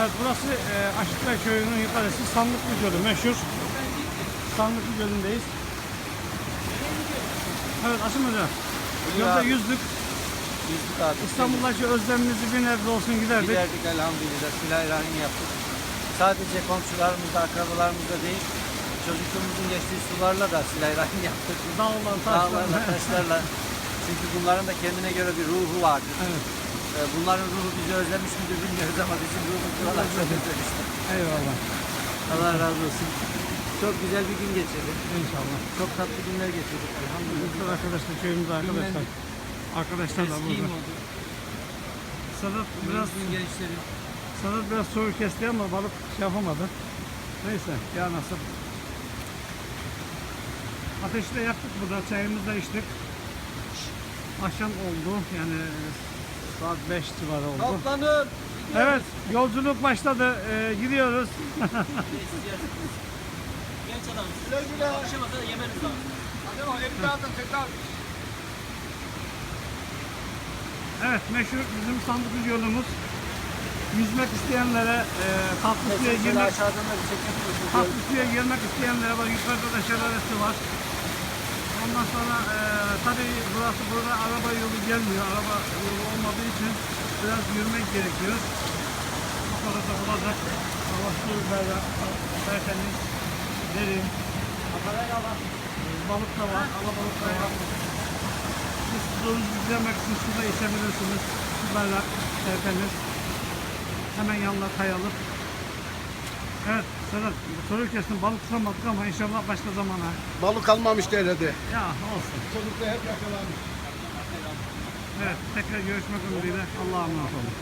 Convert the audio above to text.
Evet burası e, Aşıklar Köyü'nün yukarısı Sandıklı Gölü meşhur. Sandıklı Gölü'ndeyiz. Evet Asım Hoca. Abi. yüzdük. Yüzdük abi. İstanbul'daki özlemimizi bir nebze olsun giderdik. Giderdik elhamdülillah. Bismillahirrahmanirrahim yaptık. Sadece komşularımızla, akrabalarımızla değil, çocukluğumuzun geçtiği sularla da silahirahim yaptık. Dağlar, Dağlarla, taşlar. taşlarla. Çünkü bunların da kendine göre bir ruhu vardır. evet. Ee, Bunların ruhu bizi özlemiş midir bilmiyoruz ama bizim ruhumuz buralar çok özlemiştir. Eyvallah. Allah razı olsun. Çok güzel bir gün geçirdik. İnşallah. Çok tatlı günler geçirdik. Elhamdülillah. Arkadaşlar köyümüzde arkadaşlar. Arkadaşlar da burada. Sadat biraz gençleri. Sadat biraz soğuk kesti ama balık şey yapamadı. Neyse ya nasıl. Ateşi de yaktık burada. Çayımızı da içtik. Akşam oldu. Yani saat 5 civarı oldu. Toplanın. Evet, yolculuk başladı. Ee, gidiyoruz. Genç adam. Akşama kadar yemeniz lazım. Evet, meşhur bizim sandıklı yolumuz. Yüzmek isteyenlere, e, tatlı suya girmek, tatlı suya girmek isteyenlere var. Yukarıda da şelalesi var. Ondan sonra e, tabii burası burada araba yolu gelmiyor. Araba yolu olmadığı için biraz yürümek gerekiyor. Yukarıda olacak. Hava suyu böyle tertemiz, derin. Balık da var, alabalık da var. Siz sularınızı izlemek için suda içebilirsiniz. Su böyle tertemiz. Hemen yanına kayalık. Evet Sedat soru kestim balık tutamadık ama inşallah başka zamana. Balık kalmamış derede. Ya olsun. Çocuklar hep yakalanmış. Evet tekrar görüşmek ümidiyle Allah'a emanet olun.